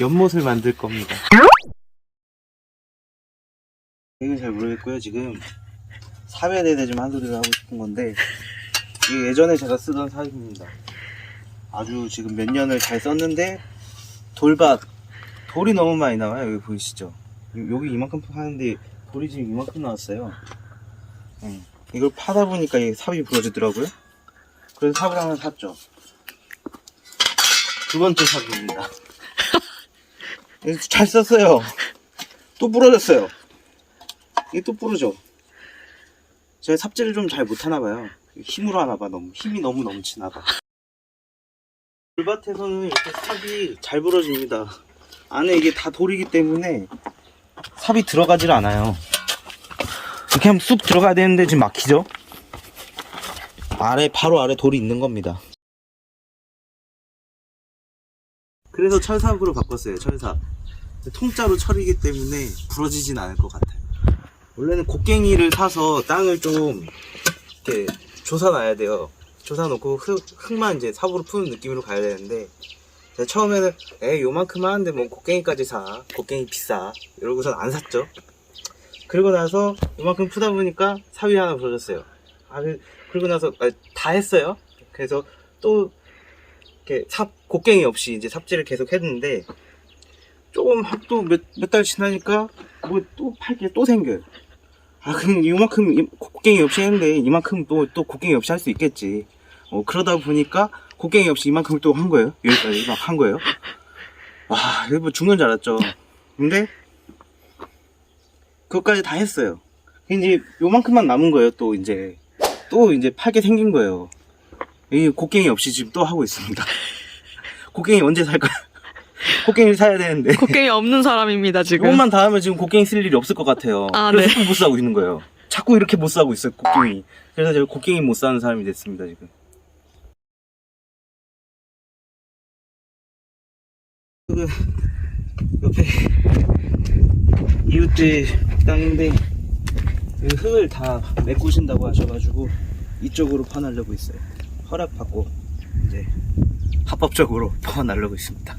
연못을 만들 겁니다. 이건 잘 모르겠고요. 지금 삽에 대해 좀 한 소리를 하고 싶은 건데 이게 예전에 제가 쓰던 삽입니다. 아주 지금 몇 년을 잘 썼는데 돌밭 돌이 너무 많이 나와요. 여기 보이시죠? 여기 이만큼 파는데 돌이 지금 이만큼 나왔어요. 응. 이걸 파다 보니까 이 삽이 부러지더라고요. 그래서 삽을 하나 샀죠. 두 번째 삽입니다. 잘 썼어요. 또 부러졌어요. 이게 또 부러져. 제가 삽질을 좀 잘 못하나 봐요. 힘으로 하나 봐, 너무. 힘이 너무 넘치나 봐. 돌밭에서는 이렇게 삽이 잘 부러집니다. 안에 이게 다 돌이기 때문에 삽이 들어가질 않아요. 이렇게 하면 쑥 들어가야 되는데 지금 막히죠? 아래, 바로 아래 돌이 있는 겁니다. 그래서 철삽으로 바꿨어요, 철삽. 통짜로 철이기 때문에 부러지진 않을 것 같아요. 원래는 곡괭이를 사서 땅을 좀 이렇게 조사놔야 돼요. 조사놓고 흙, 흙만 이제 삽으로 푸는 느낌으로 가야 되는데 제가 처음에는 에 요만큼 하는데 뭐 곡괭이까지 사 곡괭이 비싸 이러고선 안 샀죠. 그리고 나서 요만큼 푸다 보니까 삽이 하나 부러졌어요. 아, 그- 그리고 나서 아, 다 했어요. 그래서 또 이렇게 삽 곡괭이 없이 이제 삽질을 계속 했는데 조금 또몇 달 지나니까 뭐 또 팔게 또 생겨요. 아 그럼 이만큼 이- 곡괭이 없이 했는데 이만큼 또 또 곡괭이 없이 할 수 있겠지. 어 그러다 보니까 곡괭이 없이 이만큼을 또 한 거예요. 여기까지 막 한 거예요. 와 이거 뭐 죽는 줄 알았죠. 근데 그것까지 다 했어요. 이제 요만큼만 남은 거예요. 또 이제 또 이제 팔게 생긴 거예요. 이 곡괭이 없이 지금 또 하고 있습니다. 곡괭이 언제 살까요? 곡괭이를 사야 되는데. 곡괭이 없는 사람입니다 지금. 이것만 다 하면 지금 곡괭이 쓸 일이 없을 것 같아요. 아, 그래서 네. 못 사고 있는 거예요. 자꾸 이렇게 못 사고 있어요, 곡괭이. 그래서 제가 곡괭이 못 사는 사람이 됐습니다, 지금. 그 옆에 이웃집 땅인데 이 흙을 다 메꾸신다고 하셔가지고 이쪽으로 퍼내려고 있어요. 허락 받고 이제 합법적으로 퍼내려고 있습니다.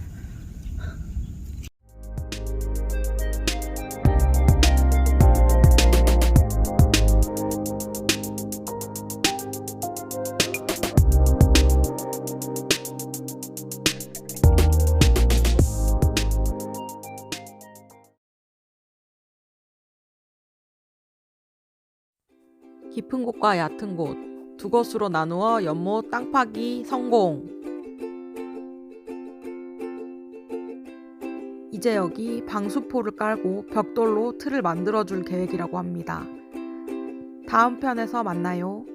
깊은 곳과 얕은 곳 두 곳으로 나누어 연못 땅 파기 성공. 이제 여기 방수포를 깔고 벽돌로 틀을 만들어 줄 계획이라고 합니다. 다음 편에서 만나요.